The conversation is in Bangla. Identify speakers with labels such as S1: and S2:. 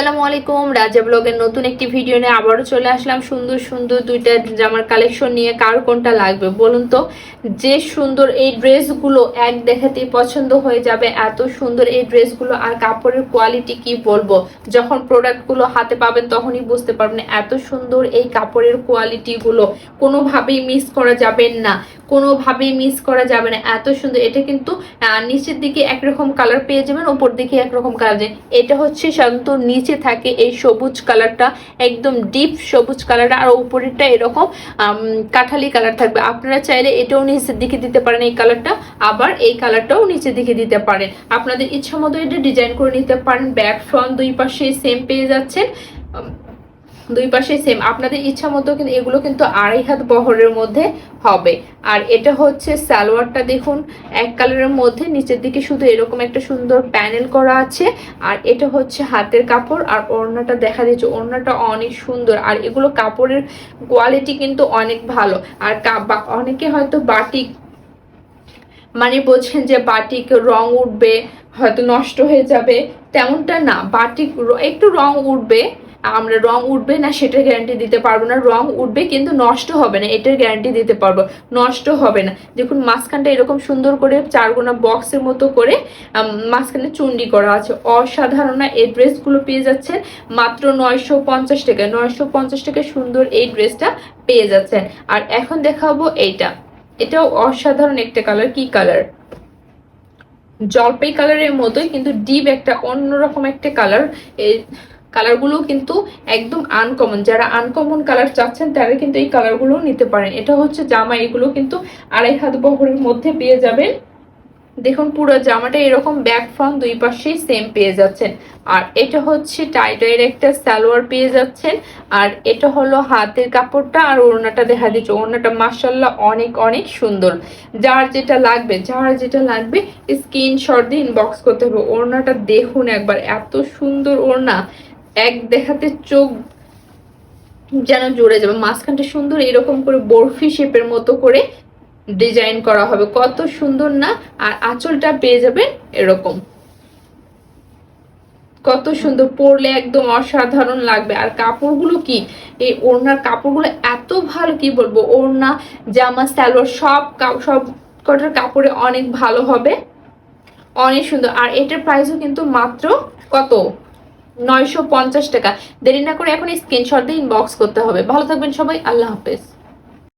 S1: আসসালামু আলাইকুম। রাজা ব্লগের নতুন একটি ভিডিও নিয়ে আবারও চলে আসলাম। সুন্দর সুন্দর দুইটা জামার কালেকশন নিয়ে কার কোনটা লাগবে বলুন তো? যে সুন্দর এই ড্রেসগুলো এক দেখাতেই পছন্দ হয়ে যাবে। এত সুন্দর এই ড্রেসগুলো আর কাপড়ের কোয়ালিটি কি বলব? যখন প্রোডাক্টগুলো হাতে পাবেন তখনই বুঝতে পারবেন এত সুন্দর এই কাপড়ের কোয়ালিটিগুলো কোনোভাবেই মিস করা যাবে না। কোনোভাবেই মিস করা যাবে না। এত সুন্দর। এটা কিন্তু নিচের দিকে একরকম কালার পেয়ে যাবেন ওপর দিকে একরকম কালার এটা হচ্ছে সাধারণত নিচে থাকে এই সবুজ কালারটা একদম ডিপ সবুজ কালারটা আর উপরেরটা এরকম কাঠালি কালার থাকবে। আপনারা চাইলে এটাও নিচের দিকে দিতে পারেন এই কালারটা আবার এই কালারটাও নিচের দিকে দিতে পারেন। আপনাদের ইচ্ছা মতো এটা ডিজাইন করে নিতে পারেন। ব্যাক ফ্রন্ট দুই পাশে সেম পেয়ে যাচ্ছেন। দুই পাশে সেম আপনাদের ইচ্ছা মতো কিন্তু এগুলো কিন্তু আড়াই হাত বহরের মধ্যে হবে। আর এটা হচ্ছে সালোয়ারটা দেখুন, এক কালারের মধ্যে, নিচের দিকে শুধু এরকম একটা সুন্দর প্যানেল করা আছে। আর এটা হচ্ছে হাতের কাপড়, আর ওড়নাটা দেখা দিচ্ছে ওড়নাটা অনেক সুন্দর। আর এগুলো কাপড়ের কোয়ালিটি কিন্তু অনেক ভালো। আর অনেকে হয়তো বাটিক মানে বলছেন যে বাটিক রং উঠবে, হয়তো নষ্ট হয়ে যাবে, তেমনটা না। বাটিক একটু রং উঠবে আমরা রং উঠবে না, সেটার গ্যারান্টি দিতে পারব না। রং উঠবে কিন্তু নষ্ট হবে না, এটার গ্যারান্টি দিতে পারব। নষ্ট হবে না। দেখুন, মাঝখানটা এরকম সুন্দর করে চারগোনা বক্সের মতো করে মাঝখানে চুন্ডি করা আছে। অসাধারণ এই ড্রেসগুলো পেয়ে যাচ্ছেন। মাত্র নয়শো পঞ্চাশ টাকায়। নয়শো পঞ্চাশ টাকায় সুন্দর এই ড্রেসটা পেয়ে যাচ্ছেন। আর এখন দেখাবো এইটা। এটাও অসাধারণ একটা কালার কি কালার জলপাই কালারের মতোই, কিন্তু ডিপ একটা, অন্যরকম একটা কালার কালারগুলো কিন্তু একদম আনকমন যারা আনকমন কালার চাচ্ছেন, তারা কিন্তু এই কালারগুলো নিতে পারেন। এটা হচ্ছে জামা, এগুলো কিন্তু আড়াই হাত বহরের মধ্যে পেয়ে যাবেন। দেখুন, পুরো জামাটা এরকম ব্যাক ফ্রন্ট দুই পাশেই সেম পেয়ে যাচ্ছেন। আর এটা হচ্ছে টাইটাইয়ের একটা সালোয়ার পেয়ে যাচ্ছেন। আর এটা হলো হাতের কাপড়টা আর ওড়নাটা দেখা দিচ্ছে। ওড়নাটা মার্শাল্লাহ অনেক অনেক সুন্দর। যার যেটা লাগবে, যার যেটা লাগবে স্ক্রিনশট দিয়ে ইনবক্স করতে হবে। ওড়নাটা দেখুন একবার, এত সুন্দর ওড়না। এক দেখাতে চোখ যেন জুড়ে যাবে। মাঝখানটা সুন্দর এরকম করে বরফি শেপের মতো করে ডিজাইন করা হবে। কত সুন্দর না? আর আঁচলটা পেয়ে যাবেন এরকম। কত সুন্দর। পরলে একদম অসাধারণ লাগবে। আর কাপড়গুলো কি? এই ওড়নার কাপড়গুলো এত ভালো, কি বলব? ওড়না, জামা, সালোয়ার, সব সব কটার কাপড়ে অনেক ভালো হবে। অনেক সুন্দর। আর এটার প্রাইসও কিন্তু মাত্র কত? নয়শো পঞ্চাশ টাকা। দেরি না করে এখন স্ক্রিনশট দিয়ে ইনবক্স করতে হবে। ভালো থাকবেন সবাই। আল্লাহ হাফেজ।